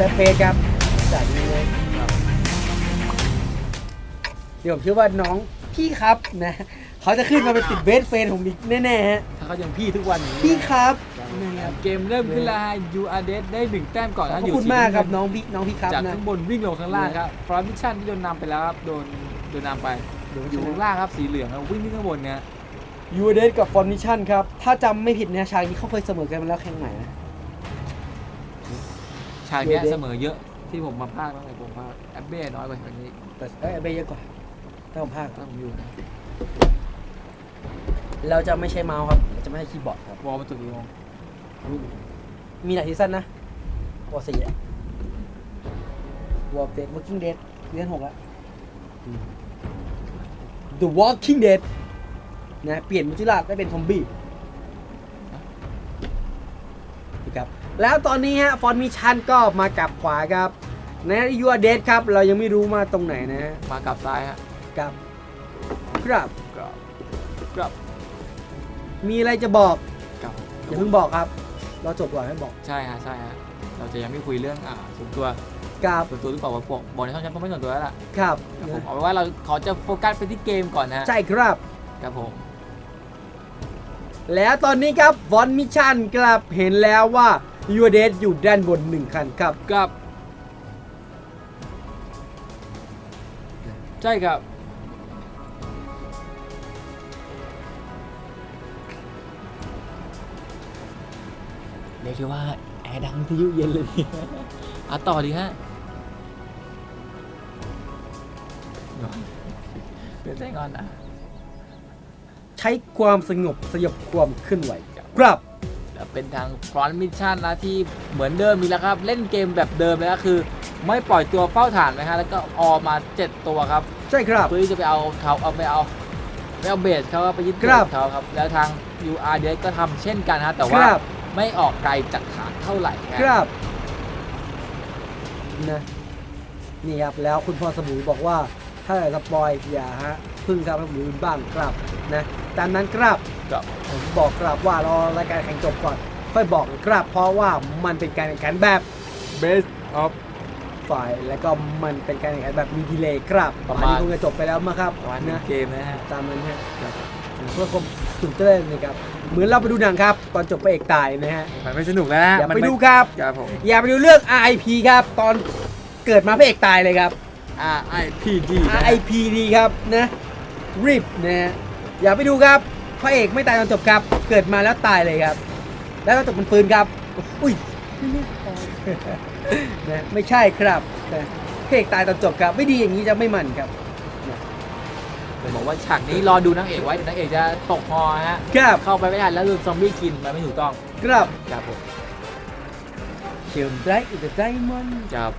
แต่เฟสครับจากนี้เลยเดี๋ยวผมเชื่อว่าน้องพี่ครับนะเขาจะขึ้นมาเป็นติดเบสเฟนผมอีกแน่ๆฮะถ้าเขายังพี่ทุกวันนี้พี่ครับนะครับเกมเริ่มขึ้นแล้วยูอาร์เดได้หนึ่งแต้มก่อนขอนะบอยู่คุณสีมากครับำเงิน้องพี่น้องพี่ครับจากนะข้างบนวิ่งลงข้างล่างครับฟรอนมิชชั่นที่โดนนำไปแล้วครับโดนโดนนำไปอยู่ข้างล่างครับสีเหลืองแล้ววิ่งขึ้นข้างบนเนี่ยยูเดสกับฟอนมิชั่นครับ ถ้าจำไม่ผิดนะชานี้เขาเคยเสมอกันมาแล้วแข่งใหม่นะ ฉากเนี้ย UAD เสมอเยอะที่ผมมาพากตั้งแต่ผมพากแอบเบ้น้อยกว่าฉากนี้แต่เอ้ยเบย์เยอะกว่าถ้าผมพลาดถ้าผมอยู่นะเราจะไม่ใช้เมาส์ครับเราจะไม่ใช้คีย์บอร์ดครับวอลประตูกี่โมงมีหลายซีซั่นนะวอร์สี่อะวอร์เดด Walking Dead เดือนหกแล้ว The Walking Dead นะเปลี่ยนมุจิราชได้เป็นซอมบี้ แล้วตอนนี้ฮะฟอนมิชันก็มากลับขวาครับนะยูอเดดครับ เรายังไม่รู้มาตรงไหนนะฮะมากลับซ้ายฮะกับครับกลับกลับมีอะไรจะบอกกลับอย่าเพิ่งบอกครับ เราจบก่อนให้บอกใช่ฮะใช่ฮะเราจะยังไม่คุยเรื่องอ่าส่วนตัวกับส่วนตัวหรือเปล่าว่าบอกบอกในช่องแชทก็ไม่ส่วนตัวแล้วล่ะครับครับผมนะเอาเป็นว่าเราขอจะโฟกัสไปที่เกมก่อนนะฮะใช่ครับครับผมแล้วตอนนี้ครับฟอนมิชันกลับเห็นแล้วว่า ยูเดสอยู่ด้านบนหนึ่งคันครับ กับ ใช่ครับ เรียกได้ว่า แอร์ดังที่ยุเย็นเลยทีอะต่อดีฮะเป็นใจงอนนะ ใช้ความสงบสยบความเคลื่อนไหวครับแล้ว เป็นทางฟรอนต์มิชชั่นนะที่เหมือนเดิมมีแล้วครับ เล่นเกมแบบเดิมเลยก็คือ ไม่ปล่อยตัวเป้าฐานนะฮะแล้วก็ออมา 7 ตัวครับ ใช่ครับเพื่อที่จะไปเอาเขาเอาไปเอาไปเอาเบสเขาไปยึดเบครัสบเขาครับ แล้วทาง UR d ก็ทำเช่นกันฮะแต่คว่ารับไม่ออกไกลจากฐานเท่าไหร่ฮะครับนะนี่ครับแล้วคุณพ่อสมุยบอกว่าถ้าอยากสปอยอย่าฮะพึ่งครับสมุยบ้างครับนะ ตามนั้นครับก็ผมบอกครับว่ารอรายการแข่งจบก่อน ค่อยบอกครับเพราะว่ามันเป็นการแข่งขันแบบ best of ฝ่ายแล้วก็มันเป็นการแข่งขันแบบมีดีเลย์ครับประมาณอันนี้คงจะจบไปแล้วมั้งครับประมาณนะเกมนะฮะตามนั้นฮะเพื่อความตื่นเต้นนะครับเหมือนเราไปดูหนังครับตอนจบพระเอกตายนะฮะมันไม่สนุกแล้วนะอย่ามันไปม่ดูครับครับผมอย่าไปดูเรื่อง RIP ครับตอนเกิดมาพระเอกตายเลยครับ RIPD นะฮะ RIP ดีครับนะรีบนะฮะ อย่าไปดูครับพระเอกไม่ตายตอนจบครับ เกิดมาแล้วตายเลยครับ แล้วตอนจบมันฟื้นครับ อุ้ยนะไม่ใช่ครับนะพระเอกตายตอนจบครับ ไม่ดีอย่างนี้จะไม่มันครับเดี๋ยวบอกว่าฉากนี้รอดูนางเอกไว้เดี๋ยวนางเอกจะตกฮอฮะครับเข้าไปไม่ทันแล้วโดนซอมบี้กินมันไม่ถูกต้องครับครับผมเชื่อมใจอุตใจมันครับ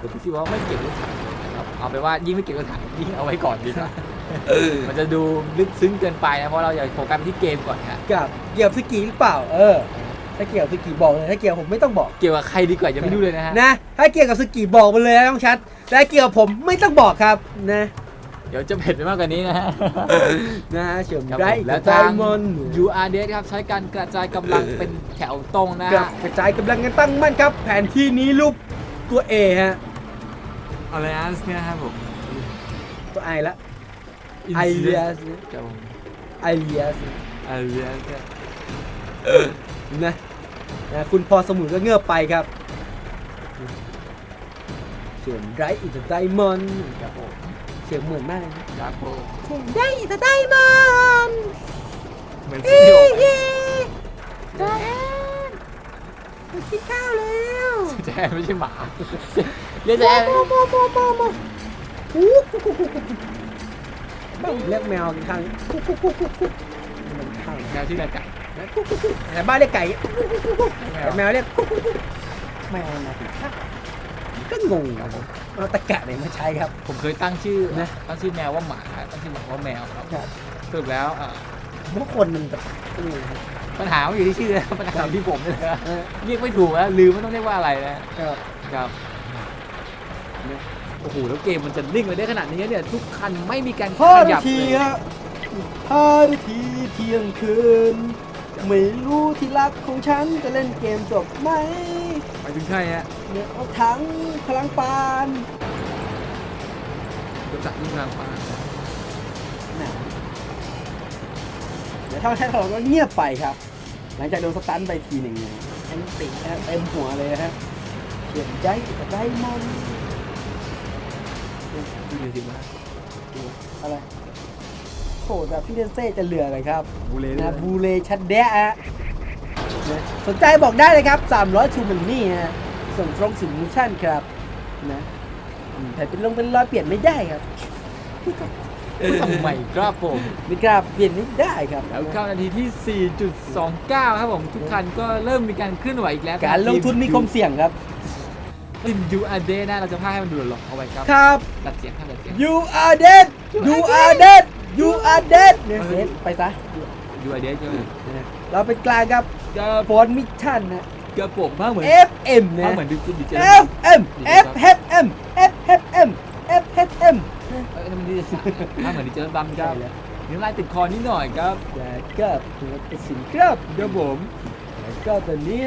ผมคิดว่าไม่เก็บรถถังนะครับเอาไปนว่ายิ่งไม่เก็บรถถังยิ่งเอาไว้ก่อนดีกว่า มันจะดูลึกซึ้งเกินไปนะเพราะเราอยากโฟกัสไปที่เกมก่อนฮะกับเกี่ยวกับสกีหรือเปล่า เออ ถ้าเกี่ยวกับสกีบอกเลยถ้าเกี่ยวกับผมไม่ต้องบอกเกี่ยวกับใครดีกว่ายังไม่รู้เลยนะฮะนะถ้าเกี่ยวกับสกีบอกไปเลยนะต้องชัดแต่เกี่ยวกับผมไม่ต้องบอกครับนะ เดี๋ยวจะเผ็ดไปมากกว่านี้นะฮะนะเชื่อมครับใจผมแล้วใจทางมัน UR d ครับใช้การกระจายกำลังเป็นแถวตรงนะกับกระจายกำลังกันตั้งมั่นครับ แผนที่นี้รูปตัวเอฮะอะไรอันเนี่ยครับผมตัวไอละ ไอเลียสครับผมไอเลียสไอเลียสนะนะคุณพอสมุนก็เงือบไปครับ เสียงไรอิตาไดมอนด์ครับผมเสียงเหมือนมากเลยนะครับผมเสียงไรอิตาไดมอนด์เหมือนเย้ที่โอเย้จาแอนไปกินข้าวแล้วแจนไม่ใช่หมาเรียกแจนโมโมโมโมโม เรียกแมวกินข้าวกุ๊กกุ๊กกุ๊กกุ๊กกุ๊กมันข้าวแมวชื่ออะไรไก่กุ๊กกุ๊กกุ๊กแต่บ้านเรียกไก่กุ๊กกุ๊กกุ๊กกุ๊กแต่แมวเรียกกุ๊กกุ๊กกุ๊กแมวมากินข้าวก็งงครับผมเอาตะแกะไหนมาใช้ครับ ผมเคยตั้งชื่อนะตั้งชื่อแมวว่าหมาตั้งชื่อหมาว่าแมวครับครับสรุปแล้วอ่าผมว่าคนมันแบบนี่ครับปัญหามันอยู่ที่ชื่อนะปัญหาอยู่ที่ผมนี่แหละเออเรียกไม่ถูกแล้วลืมไม่ต้องเรียกว่าอะไรนะครับครับโอ้โหแล้วเกมมันจะนิ่งไปได้ขนาดนี้เนี่ยทุกคันไม่มีการขห้ายันาบทีเลยฮะห้านาทีเที่ยงคืน ไม่รู้ที่รักของฉันจะเล่นเกมจบไหมถึงใครฮะเนี่ยเอาถังพลังปานรถจักรยิ่งกลางฟ้านะเดี๋ยวถ้าแท้เราก็เงียบไปครับ หลังจากโดนสตันไปทีหนึ่งนะแอนตินะฮะเต็มหัวเลยนะฮะเขียนใจกับใจมอนดู ดิสิว่าอะไรโหแบบพี่เดนเซ่จะเหลืออะไรครับบูเลนะบูเลชัดแดะฮะนะสนใจบอกได้เลยครับ 300ทูมันนี่ฮะส่งตรงถึงมิชชั่นครับนะอืมแต่เป็นลงเป็นร้อยเปลี่ยนไม่ได้ครับทำไมครับผมไม่กล้าเปลี่ยนไม่ได้ครับ แล้วเข้านาทีที่ 4.29 ครับผม ทุกคันก็เริ่มมีการเคลื่อนไหวอีกแล้ว การลงทุนมีความเสี่ยงครับ ทีมยูอาเดนะเราจะพาให้มันดูหลอกเอาไว้ครับครับ ตัดเสียงครับตัดเสียง you are dead you are dead you are dead เนี่ยเออไปซะยูอาเดใช่ไหมนะเราเป็นกลางครับก็ฟอนมิชชั่นนะกระผมภาคเหมือน FM นะภาคเหมือนดิจิดิจิ FM FFM FFM FFM เอ้ยนั่นมันดิจิภาคเหมือนดิจิตอลบัมครับเนื้อลายติดคอนิดหน่อยครับแต่ก็ถือว่าเป็นสินครับกระผมแต่ ก็ตอนนี้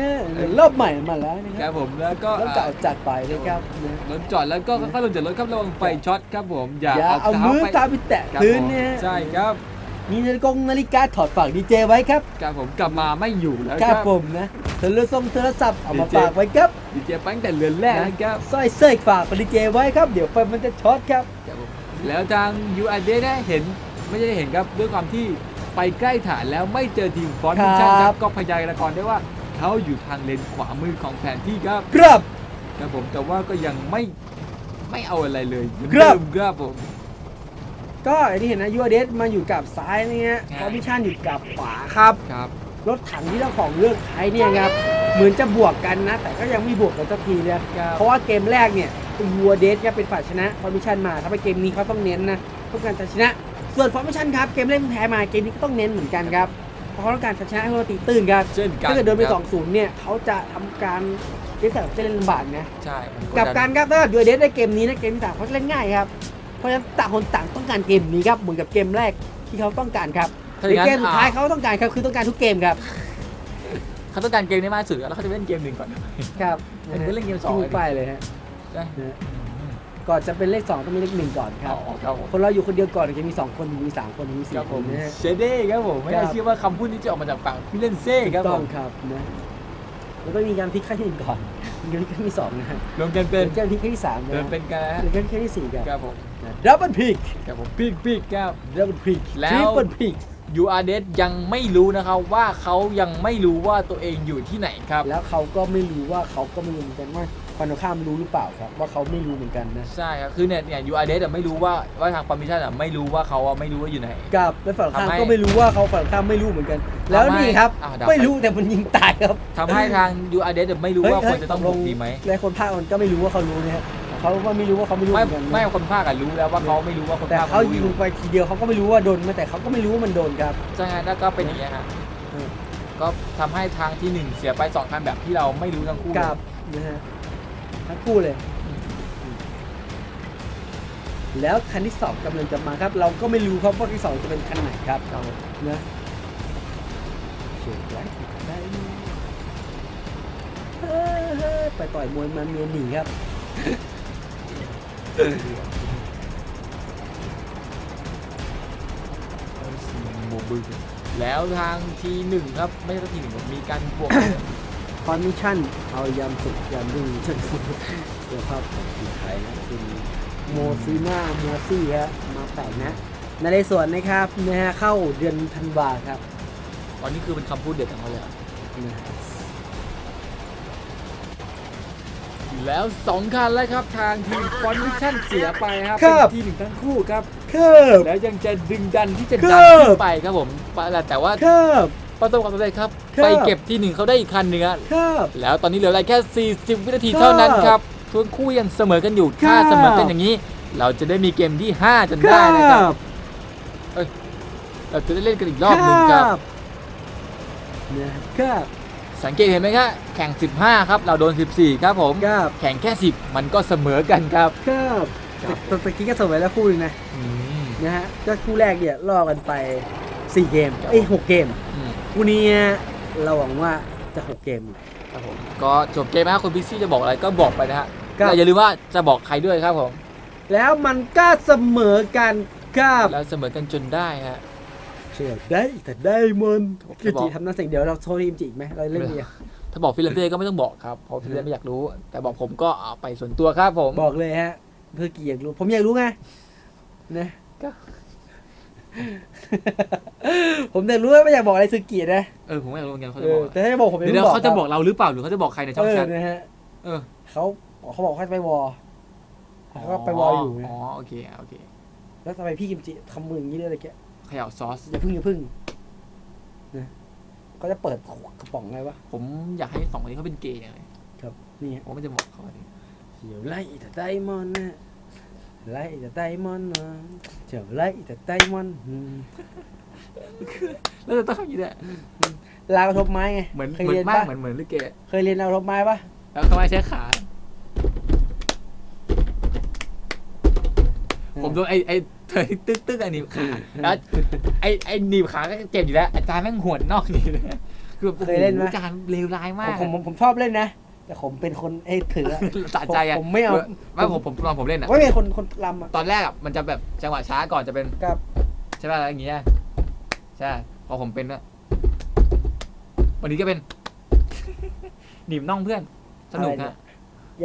รอบใหม่มาแล้วนะคครัรับบผมแล้วก็รอบเก่าจัดไปนะครับนะรถจอดแล้วก็ค่อยๆลงจากรถครับระวังไฟช็อตครับผมอย่าอย่าเอาเท้มือไปตามไปแตะครับพื้นผมเนี่ยใช่ครับมีนาฬิกานาฬิกาถอดฝากดีเจไว้ครับครับผมกลับมาไม่อยู่แล้วคครัรับบผมนะโทรศัพท์โทรศัพท์เอามาดีเจฝากไว้ครับดีเจแป้งแต่เรือนแรกนะครับ สร้อยเส้ยฝากดีเจไว้ครับ เดี๋ยวไฟมันจะช็อตครับครับผมแล้วทาง u r d ได้เห็นไม่ใช่เห็นครับด้วยความที่ ไปใกล้ฐานแล้วไม่เจอทีมฟอนต์มิชชั่นคครัรับ บก็พยากรณ์ได้ว่าเขาอยู่ทางเลนขวามือของแผนที่ครับครับ ครับผมแต่ว่าก็ยังไม่ไม่เอาอะไรเลยเหมือนครับ เดิมครับผม ก็อย่างที่เห็นนะยูเดสมาอยู่กับซ้ายเนี่ยคครับอมิชชั่นอยู่กับขวาครับ ครับ รถถังที่เจ้าของเลือกใช้เนี่ยครับเหมือนจะบวกกันนะ แต่ก็ยังไม่บวกกันสักทีนะครับเพราะว่าเกมแรกเนี่ยยูเดสจะเป็นฝ่ายชนะฟอร์มิชันมาถ้าไปเกมนี้เขาต้องเน้นนะต้องการจะชนะ ส่วนฟอร์มิชันครับเกมแรกแพ้มาเกมนี้ก็ต้องเน้นเหมือนกันครับเพราะเขาต้องการจะชนะให้เราตีตื้นครับเช่นกันถ้าเกิดโดนไปครับ2-0 เนี่ยเขาจะทำการเล่นแบบจะเล่นลำบากนะใช่มันกับดันการครับถ้ายูเดสได้เกมนี้นะเกมที่สามเขาจะเล่นง่ายครับเพราะฉะนั้นต่างคนต่างต้องการเกมนี้ครับเหมือนกับเกมแรกที่เขาต้องการครับถ้าอในย่างนั้นเกมสุดท้ายอ่เขาต้องการครับคือต้องการทุกเกมครับเขาต้องการเกมนี้มากที่สุดแล้วเขาจะเล่นเกมหนึ่งก่อนครับเป็นเล่นเกมสองทิ้ไปเลยฮะใช่นะ ก่อนจะเป็นเลขสองต้องมีเลขหนึ่งก่อนครับ อ๋อครับผม คนเราอยู่คนเดียวก่อนจะมีสองคนมีสามคนมีสี่ครับคผนมนะฮะ เชเด้ครับผมไม่ครัน่าบเชื่อว่าคำพูดนี้จะออกมาจากปากพี่เล่นเซ่ถูครับกต้ผองมครับนะแล้วก็มีการพลิกขั้นที่หนึ่งก่อนมีการพลิกขั้นที่สองนะฮะรวมกันเป็นแล้วก็พลิกขั้นที่สามนะเดินฮะเป็นกันนะฮะแล้วก็ขั้นที่สี่ครับครับผมดับเบิลพลิกครับผมปีกปีกครับ ดับเบิลพลิกแล้ว ทริปเปิลพลิก ยูอาร์เดยังไม่รู้นะครับว่าเขายังไม่รู้ว่าตัวเองอยู่ที่ไหนครับ แล้วเขาก็ไม่รู้ว่าเขาก็ไม่รู้เหมือนกันว่า ฟันตรงข้ามรู้หรือเปล่าครับ ว่าเขาไม่รู้เหมือนกันนะใช่ครับ คือเนี่ยเนี่ยยูอาร์เดไม่รู้ว่าว่าทางคอมมิชชั่นอะไม่รู้ว่าเขาอะไม่รู้ว่าอยู่ไหน กับแล้วฝั่งตรงข้ามทำให้ก็ไม่รู้ว่าเขาฝั่งตรงข้ามไม่รู้เหมือนกัน แล้วทำให้นี่ครับอ้าวดับ ไม่รู้แต่มันยิงตายครับทำให้ทางยูอาร์เดไม่รู้ว่าควรจะต้องบุกดีไหมและคนภาคมันก็ไม่รู้ว่าเขารู้นะฮะเขาว่าไม่รู้ว่าเขาไม่รู้ไม่เหมือนกันนะ ไม่คนภาคอะรู้แล้วว่าเขาไม่รู้ว่าคนแต่ภาคเขารู้ยิองยู่ไปทีเดียวเขาก็ไม่รู้ว่าโดนไหมแต่เขาก็ไม่รู้ว่ามันโดนครับ ใช่ฮะแล้วก็เป็นอย่างเงี้ยฮะอืม ก็ทำให้ทางที่หนึ่งเสียไปสองคันแบบที่เราไม่รู้ทั้งคู่เลย กับนะฮะ ทั้งคู่เลย แล้วคันที่สองกำลังจะมาครับ เราก็ไม่รู้ครับว่าที่สองจะเป็นคันไหนครับนะเฉียดไว้ได้เฮ้ยไปต่อยมวยมันเมียหนีครับโมบึงแล้วทางทีหนึ่งครับ ไม่ใช่ทีหนึ่งมีการบวก คอนมิชชั่น เอายำสุกยำรุ่งเช่นเดี๋ยวภาพของทีไทยนะคุณโมซีน่าโมซี่ฮะมาแปลกนะในในส่วนนะครับนะฮะเข้าเดือนธันวาครับ ตอนนี้คือเป็นคำพูดเด็ดของเขาเลยอะนะแล้วสองคันแล้วครับทางทีมฟอนมิชชั่นเสียไปครับเป็นทีหนึ่งทั้งคู่ครับ ครับแล้วยังจะดึงดันที่จะครัดับนขึ้นไปครับผมแต่ว่า ครับ ประสบความสำเร็จครับ ครับ ไปเก็บที่หนึ่งเขาได้อีกคันหนึ่งอะครับ แล้วตอนนี้เหลือเวลาแค่ 40 วินาทีครับเท่านั้นครับทวนคู่ยังเสมอกันอยู่ครับ ถ้าเสมอกันอย่างนี้ เราจะได้มีเกมที่ 5 จนได้นะครับเราจะได้เล่นกันอีกรอบหนึ่งครับ นะครับ สังเกตเห็นไหมครับแข่ง 15 ครับ เราโดน 14 ครับผม ครับ แข่งแค่ 10 มันก็เสมอกันครับครับครับแต่ตะกี้ก็สมัยแล้วคู่หนึงนะ อืมนะฮะก็คู่แรกเนี่ยล่อกันไป 4 เกม เอ้ยหกเกม อืม คู่นี้เราหวังว่าจะ6เกมครับผมก็จบเกมนะคุณพิซซี่จะบอกอะไรก็บอกไปนะฮะครับแต่อย่าลืมว่าจะบอกใครด้วยครับผม แล้วมันก็เสมอกันครับแล้วเสมอกันจนได้ฮะ เชื่อได้แต่ได้มันผมกิจะบอก จิทำหน้าเสียงเดี๋ยวเราโทรทีมจิอีกไหมเราเล่นเดียวถ้าบอกฟิลันเต้ก็ไม่ต้องบอกครับเพราะฟิลันเต้ไม่อยากรู้ แต่บอกผมก็เอาไปส่วนตัวครับผม บอกเลยฮะ เพื่อกี่อยากรู้ ผมอยากรู้ไงนะก็ ผมอยากรู้ว่าไม่อยากบอกอะไรสึกินะเออผมไม่อยากรู้เหมือนกันเขาเอจะบออกแต่ถ้าจะบอกผมเดี๋ยวไม่เดี๋ยวบอกเขาจะบอกเราหรือเปล่าหรือเขาจะบอกใครในช่องเอแชอทนะฮะเออเขาเขาบอกเขาจะไปวอเขาก็ไปวออยู่ไงอ๋อโอเคโอเค แล้วทำไมพี่กิมจิทำมืออย่างนี้ด้วยอะไรแกเขย่าซอสอย่าพึ่งอย่าพึ่งนะเขาจะเปิดกระป๋องไงวะผมอยากให้สองคนนี้เขาเป็นเกย์อย่างไรครับนี่ฮะผมไม่จะบอกเขาอันนี้เดี๋ยวไล่แต่ไดมอนด์นะ ไล่แต่ไดมอนด์นะเดี๋ยวไล่แต่ไดมอนด์อืมแล้วจะต้องทำอย่างนี้ด้วยลากระทบไม้ไงเหมือนเคยเหมือเรียนนมากปะเหมือนเหมือนลิเกเคยเรียนลากระทบไม้ปะแล้วทำไมใช้ขา ผมโดนไอ้ไอ้เธอตึ๊กตึ๊กไอ้หนีบขาแล้วไอ้ไอ้หนีบขาก็เจ็บอยู่แล้วอาจารย์แม่งหวนนอกนี่เลยคือแบบโอ้โหอาจารย์เลวร้ายมากผมผมผมชอบเล่นนะ แต่ผมเป็นคนไอ้ถืออะสะใจอะผมไม่เอาไม่ผมผมตอนผมเล่นอะไม่เป็นคนคนลำอะตอนแรกอะมันจะแบบจังหวะช้าก่อนจะเป็นกับใช่ป่ะอะไรอย่างเงี้ยใช่พอผมเป็นอะวันนี้ก็เป็น หนีบน่องเพื่อน สนุกอะไรเนี่ฮะย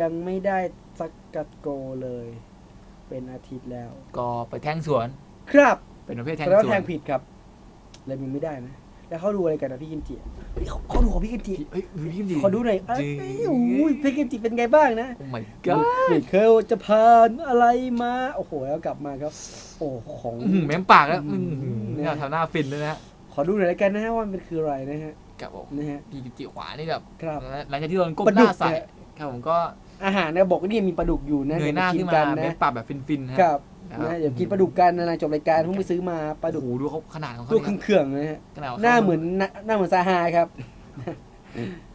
ยังไม่ได้สักกัดโกเลย เป็นอาทิตย์แล้ว ก็ไปแทงสวน ครับ เป็นประเภทแทแสงดงว่าสวแทนงผิดครับเลยมันไม่ได้นะ แล้วเขาดูอะไรกันนะพี่กิมจิอะเฮ้ยเขาเขาดูของพี่กิมจิเฮ้ยพี่ดีขอดูหน่อยเอ้ยโอ้ยพี่กิมจิเป็นไงบ้างนะ โอ้ my god ไม่เคยจะผ่านอะไรมา โอ้โห แล้วกลับมาครับ โอ้ของอื้อหือแม้มปากแล้วอือื้มอหือเนี่ยทำหน้าฟินเลยนะฮะขอดูหน่อยแล้วกันนะฮะว่ามันคืออะไรนะฮะกับผมนะฮะพี่กิมจิขวานี่แบบครับหลังจากที่โดนก้มปลาหดุกน้าใส่เนี่ยครับผมก็อาหารเนี่ยบอกว่านี่มีปลาดุกอยู่นะเงยหน้าดี๋ขึ้วนมากันเม้นะมปากแบบฟินๆฮะครับ นะครับนะเดี๋ยวกินปลาดุกกันนะจบรายการเพิ่งไปซื้อมาปลาดุโอ้กโหดูเขาขนาดของเขาตัวเนี่ยเครื่องๆนะฮะขนาดของหเขาน้าเหมือนหน้าหน้าเหมือนซาฮาครับ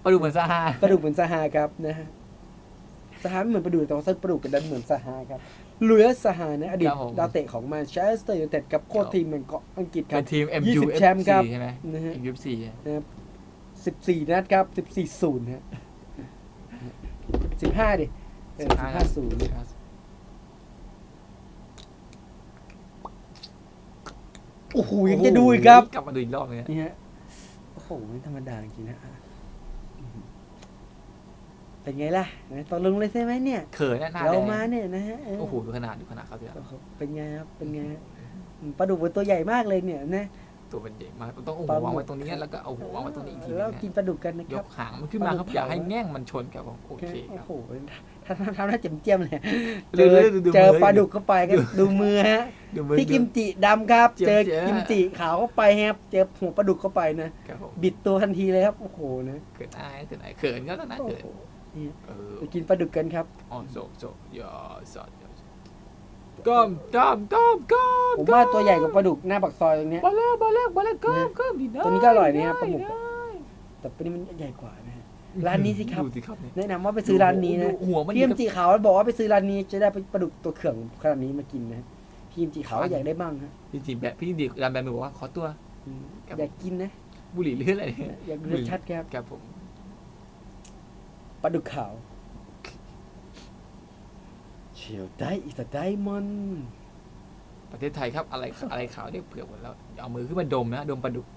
ปลาดุกเหมือนซาฮาปลาดุกเหมือนซาฮาครับนะฮะซาฮาไม่เหมือนปลาดุกแต่ว่าปลาดุกกันดันเหมือนซาฮาครับลุยส์ซาฮานะอดีตดาวเตะของแมนเชสเตอร์ยูไนเต็ดกับโค้ชทีมแมนเกาะอังกฤษครัเป็บนทีมยี่ MU สิบแชมป์ครับใช่ไหมนะฮะ MU 4นะครับสิบสี่นัดครับสิบสี่ศูนย์ฮะสิบห้าดิสิบห้าศูนย์ โอ้โหยังจะดูอีกครับกลับมาดูอีกรอบนึงฮะนี่ฮะโอ้โหไม่ธรรมดาจริงๆนะอะเป็นไงล่ะไหนตอนลงเลยใช่ไหมเนี่ยเขินนะหน้าเราแดงมาเนี่ยนะฮะเโอ้โหดูขนาดดูขนาดเขาเถอะโอ้โหเป็นไงครับเป็นไงฮะอืมปลาดุกเป็นตัวใหญ่มากเลยเนี่ยนะ ตัวเป็นใหญ่มากต้องเอาปหัลาววางไว้หมึกตรงนี้แล้วก็เอาหัววางไว้ตรงนี้อีกทีนึแล้วงกินนะปลาดุกกันนะคยรับกหางมันขึ้นมาครับปลาดุกอย่าให้เผาแง่งมันชนครับผมโอเคคโอ้รับ โหทำทำทำหน้าเจียมเจียมๆเลยดูเจอดูดูเจอมือ ปลาดุกเข้าไปก็ดูมือฮะดูมือพี่กิมจิดำครับ เจียมเจอเจียมกิมจิขาวเข้าไปครับเจอหัวปลาดุกเข้าไปนะ ครับผมบิดตัวทันทีเลยครับ โอ้โหนะเขินอายเขินอายเขินก็ต้องนะโอ้เขินโหนี่เออไปกินปลาดุกกันครับ อ๋อโจโจยอสอด ก้มก้มก้มก้มผมว่าตัวใหญ่กว่าปลาดุกหน้าปากซอยตรงเนี้ย บอลเล็กบอลเล็กบอลเล็กก้มก้มดีนะตัวนี้ก็อร่อยเนี่ยปลาหมึกได้แต่ปลานี้มันใหญ่กว่านะฮะร้านนี้สิครับ ดูสิครับเนี่ย แนะนำว่าไปซื้อร้านนี้นะดูหัวมัน พี่กิมจิขาวบอกว่าไปซื้อร้านนี้จะได้ปลาดุกตัวเขื่องขนาดนี้มากินนะพี่กิมจิขาวอยากได้บ้างฮะพี่จิแบบพี่ดิรามแบนบอกว่าขอตัว อืมครับ อยากกินนะ บุหรี่หรืออะไรเนี่ยอยากดูชัดๆครับ ครับผม ปลาดุกขาว เชียวได้อีกแต่ได้มันประเทศไทยครับอะไรอะไรขาวเนี่ยเผือกหมดแล้วเอามือขึ้นมาดมนะดมปลาดุก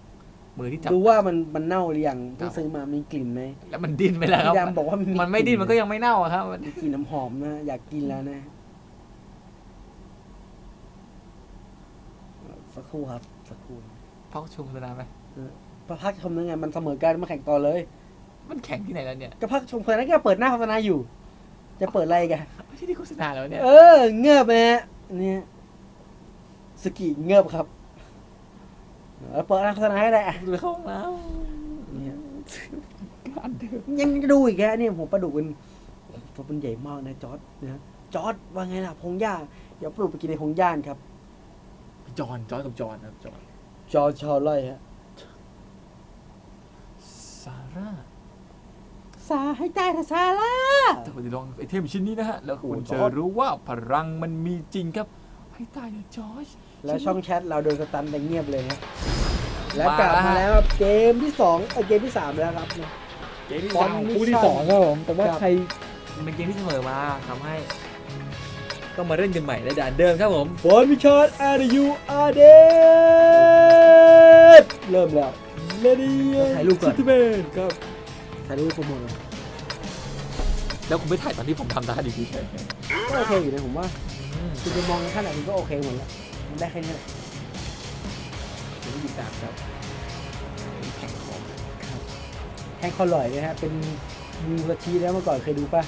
มือที่จับดูว่ามันมันเน่าหรือยังเพิ่ครังบซื้อมามีกลิ่นไหมแล้วมันดิ้นไปแล้วครับพี่ดำบอกว่ามันมันไม่ดิ้นมันก็ยังไม่เน่าอะครับมันมีกลิ่นน้ำหอมนะอยากกินแล้วนะสักครู่ครับสักครู่พักชมโฆษณาไหมพระพักชมยังไงมันเสมอกันมาแข่งต่อเลย มันแข็งที่ไหนแล้วเนี่ยก็พักชมคนนั้นก็เปิดหน้าโฆษณาอยู่ จะเปิดอะไรกัน ไม่ใช่ที่โฆษณาแล้วเนี่ยเออ เงือบนะฮะเนี่ยสกีเงือบครับแล้วเปิดหน้าโฆษณาให้ได้อะดูเข้าห้องน้เนี่ยำอันเดิมยังจะดูอีกแกเนี่ยผมปลาดุกมันตัวมันใหญ่มากนะจอร์ดนะจอร์ดว่าไงล่ะพงหญ้าเดี๋ยวปลาดุกไปกินในพงหญ้าครับ จอนจอนกับจอนครับจอนจอร์ดชอลไล่ฮะซาร่า ซาให้ได้เถอะซาร่าแต่คุณจะลองไอเทมชิ้นนี้นะฮะ แล้วคุณโอ้จะจอร์จรู้ว่าพลังมันมีจริงครับ ให้ตายนะจอร์จแล้วช่องแชทเราโดนสตันไปเงียบเลยฮะแล้วมากลับแล้วมาฮะแล้วครับเกมที่สองเออเกมที่สามแล้วครับเนี่ยเกมที่บสออลงมิชชั่นคู่ที่สองครับผมแต่ว่าครับไทยมันเป็นเกมที่เสมอมาทำให้ต้องมาเล่นกันใหม่ในด่านเดิมครับผมบอลมิชชั่นอาร์ยูอาร์เดเริ่มแล้วเลดี้ถ่ายรูปก่อนซิตเมนครับ ถ่ายรูปโปรโมทเลยแล้วคุณไม่ถ่ายตอนที่ผมทำได้ดีพี่ก็โอเคอยู่นะผมว่าคุณจะมองขนาดนี้ก็โอเคหมดแล้วมันได้แค่นี้แหละผมไม่ดีตามครับแข่งของแทงคอลลอยนะฮะเป็นมูสชีแล้วเมื่อก่อนเคยดูป่ะ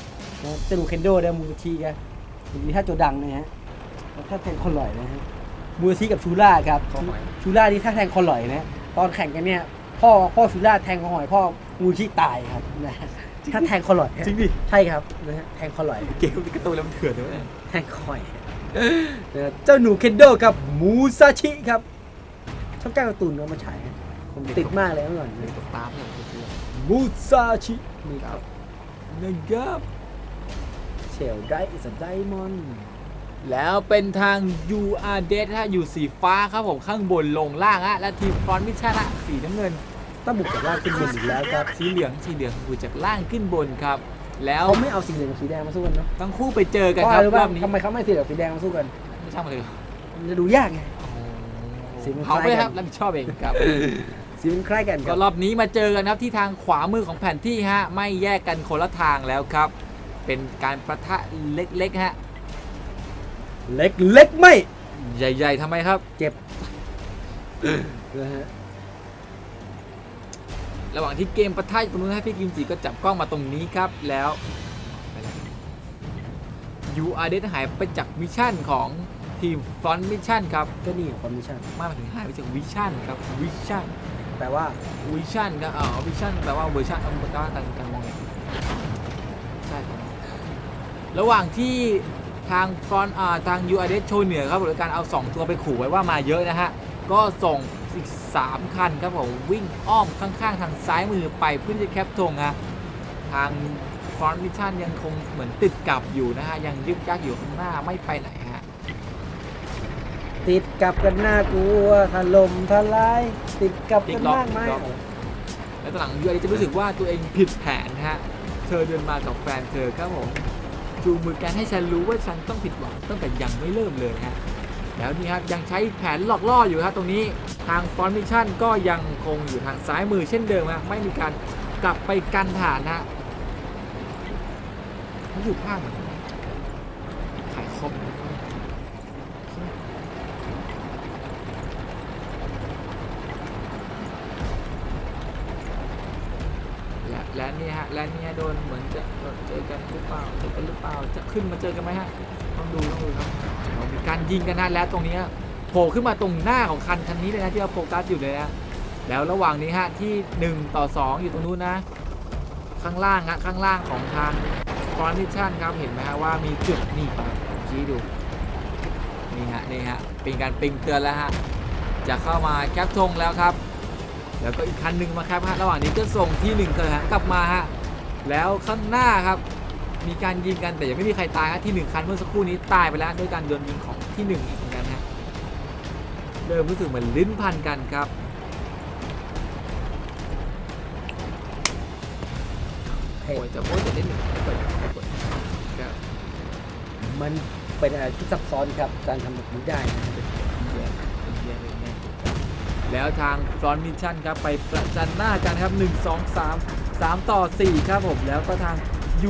นะจะดูเคนโดนะมูสชีกันมีท่าโจดังนะฮะแล้วถ้าแทงคอลลอยนะฮะมูสชีกับชูล่าครับเข้าหอยชูล่านี่ถ้าแทงคอลลอยนะตอนแข่งกันเนี่ยพ่อพ่อชูล่าแทงคอหอยพ่อ มูชิตายครับนะฮะถ้าแทงคอลลอยจริงดิ ใช่ครับนะฮะแทงคอลลอย เกมนี้การะตูนแล้วมันเถื่อนด้วยเนี่ยแทงคอยนะฮะเจ้าหนูเคนโดกับมูซาชิครับช่องแก้วการ์ตูนเอามาฉายฮะผมติดมากเลยเมื่อก่อนเด็กตกตามเนี่ยคือมูซาชินี่ครับนะครับเชลไดอิสไดมอนด์แล้วเป็นทาง UR d e a d ฮะอยู่สีฟ้าครับผมข้างบนลงล่างฮะและทีมฟรอนต์มิชชั่นฮะสีน้ำเงิน ต้องบุกจากล่างขึ้นบนอีกแล้วครับสีเหลืองสีเหลืองอยู่จากล่างขึ้นบนครับ แล้วเขาไม่เอาสีเหลืองกับสีแดงมาสู้กันเนาะทั้งคู่ไปเจอเพกันราะคอะรับไรรู้รป่ะอบนี้ทำไมเขาไม่สีเหลืองกับสีแดงมาสู้กันไม่ช่างมาเลยมันจะดูยากไง สีมันคเขาล้ายไปกันครับรับผิดชอบเองครับ สีมันคล้ายกันคก็รับรอบนี้มาเจอกันครับที่ทางขวามือของแผนที่ฮะไม่แยกกันคนละทางแล้วครับ เป็นการประทะเล็กๆฮะเล็กเล็กไม่ ใหญ่ ๆทำไมครับเจ็บนะฮะ ระหว่างที่เกมประทะอยู่ตรงนู้นให้พี่กิมจิก็จับกล้องมาตรงนี้ครับแล้วยูอาร์เดหายไปจากมิชชั่นของทีมฟรอนต์มิชชั่นครับก็นี่คอมมิชชั่นมากถึงหายไปจากวิชั่นครับวิชั่นแปลว่าวิชั่นครับอ๋อวิชั่นแปลว่าเวอร์ชันเอามาการการการมองเห็นใช่ครับระหว่างที่ทางฟรอนต์อ่าทางยูอาร์เดโชว์เหนือครับโดยการเอา 2 ตัวไปขู่ไว้ว่ามาเยอะนะฮะก็ส่ง อีก 3 คันครับผมวิ่งอ้อมข้างๆ ทางซ้ายมือไปเพื่อจะแคปธงฮะทางฟรอนต์มิชชั่นยังคงเหมือนติดกับอยู่นะฮะ ยังยึกยักอยู่ข้างหน้าไม่ไปไหนฮะ ติดกับกันน่ากลัวถล่มทลาย ติดกับพลิกักนล็อกมากมายพลิกล็อกแล้วตอนหลังยูไอจะรู้สึกว่าตัวเองผิดแผนฮะ เธอเดินมากับแฟนเธอครับผมจูงมือกันให้ฉันรู้ว่าฉันต้องผิดหวังตั้งแต่ยังไม่เริ่มเลยฮะ แล้วนี่ครับยังใช้แผนหลอกล่ออยู่ครับตรงนี้ทางฟอนมิชชั่นก็ยังคงอยู่ทางซ้ายมือเช่นเดิมฮะไม่มีการกลับไปกันฐานนะเขาอยู่ข้างเหนขายคอมและนี่ฮะและนี่ฮะโดนเหมือนจะโดนเจอกันหรือเปล่าเจอกันหรือเปล่าจะขึ้นมาเจอกันไหมฮะต้องดูต้องดูครับ การยิงกันนะแล้วตรงนี้โผล่ขึ้นมาตรงหน้าของคันคันนี้เลยนะที่เราโฟกัสอยู่เลยนะแล้วระหว่างนี้ฮะที่ 1 ต่อ 2 อยู่ตรงนู้นนะ ข้างล่างฮะข้างล่างของทางฟอนทิชันครับเห็นไหมฮะว่ามีจุดนี่ชี้ดูนี่ฮะนี่ฮะเป็นการปิงเตือนแล้วฮะจะเข้ามาแคปธงแล้วครับ แล้วก็อีกคันหนึ่งมาแคปฮะระหว่างนี้ก็ส่งที่หนึ่งเธอฮะกลับมาฮะแล้วข้างหน้าครับมีการยิงกันแต่ยังไม่มีใครตายฮะที่หนึ่งคันเมื่อสักครู่นี้ตายไปแล้วด้วยการโดนยิงของ ที่หนึ่งอีกเหมือนกันฮะเริ่มรู้สึกเหมือนลิ้นพันกันครับโอ้ยแต่โอ้ยแต่เล่นหนึ่งไม่เปิดไม่เปิดครับมันเป็นอะไรที่ซับซ้อนครับการทำแบบนี้ได้แล้วทางฟรอนมิชชั่นครับไปประจันหน้ากันครับ 1 2 3 3 ต่อ 4 ครับผมแล้วก็ทาง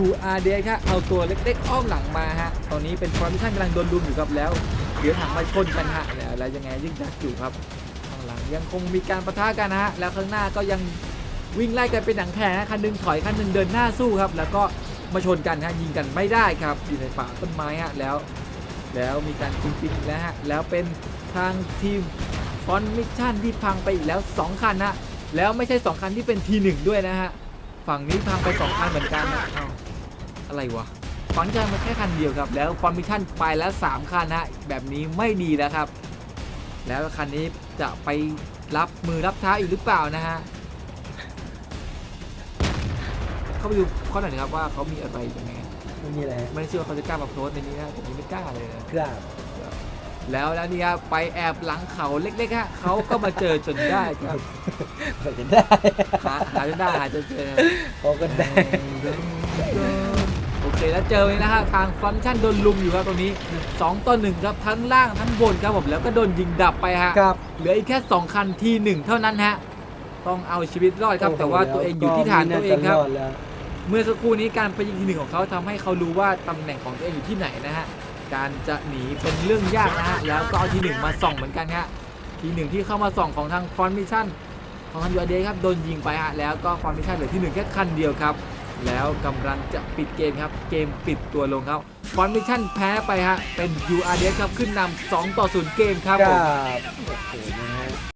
UR d ครับเอาตัวเล็กๆ อ้อมหลังมาฮะ ตอนนี้เป็นฟรอนมิชชั่นกำลังโดนลุมอยู่ครับแล้ว เดี๋ยวถังมาชนกันฮะแล้วยังไงยิ่งยักอยู่ครับข้างหลังยังคงมีการประทะกันนะฮะแล้วข้างหน้าก็ยังวิ่งไล่กันเป็นหนังแข่งฮะคันหนึงถอยคันหนึงเดินหน้าสู้ครับ แล้วก็มาชนกันฮะยิงกันไม่ได้ครับอยู่ในป่าต้นไม้ฮะแล้ว แล้วมีการยิงปิงอีกแล้วฮะแล้วเป็นทางทีมฟอนมิชชั่นที่พังไปอีกแล้ว 2 คันนะแล้วไม่ใช่ 2 คันที่เป็นทีหนึ่งด้วยนะฮะฝั่งนี้พังไป 2 คันเหมือนกันออะไรวะ ฟอนต์จะมาแค่คันเดียวครับ แล้วฟอนมิชชั่นไปแล้ว 3 คันฮะแบบนี้ไม่ดีแล้วครับ แล้วคันนี้จะไปรับมือรับเท้าอีกหรือเปล่านะฮะเข้าไปดูข้อหน่อยนะครับว่าเขามีอะไรยังไงไม่มีอะไรฮะไม่ได้เชื่อว่าเขาจะกล้ามาโพสต์ในนี้นะผมยังไม่กล้าเลยนะกล้าแล้วแล้วนี่ครับไปแอบหลังเขาเล็กๆฮะเขาก็มาเจอจนได้ครับก็จะได้หาหาจนได้หาจนเจอเขาก็ได้โอ เคแล้วเจอเลยนะฮะทางฟังก์ชันโดนลุมอยู่ครับตรงนี้ 2 ต่อ1ครับทั้งล่างทั้งบนครับผมแล้วก็โดนยิงดับไปฮะครับเหลืออีกแค่ 2 คันทีหนึ่งเท่านั้นฮะต้องเอาชีวิตรอดครับ แต่ว่าตัวเองอยู่ที่ฐานตัวเองครับก็ไม่น่าจะอดแล้วเมื่อสักครู่นี้การไปยิงทีหนึ่งของเขาทำให้เขารู้ว่าตำแหน่งของตัวเองอยู่ที่ไหนนะฮะการจะหนีเป็นเรื่องยากนะฮะแล้วก็เอาทีหนึ่งมาส่องเหมือนกันฮะทีหนึ่งที่เข้ามาส่องของทางฟอนมิชั่นของทางยูเดครับโดนยิงไปฮะแล้วก็ฟอนมิชั่นเหลือที่หนึ่งแค่คันเดียวครับ แล้วกำลังจะปิดเกมครับ เกมปิดตัวลงครับฟอนมิชั่นแพ้ไปฮะ เป็น URD ครับขึ้นนำ2ต่อ0เกมครับผมโอ้โหนะฮะ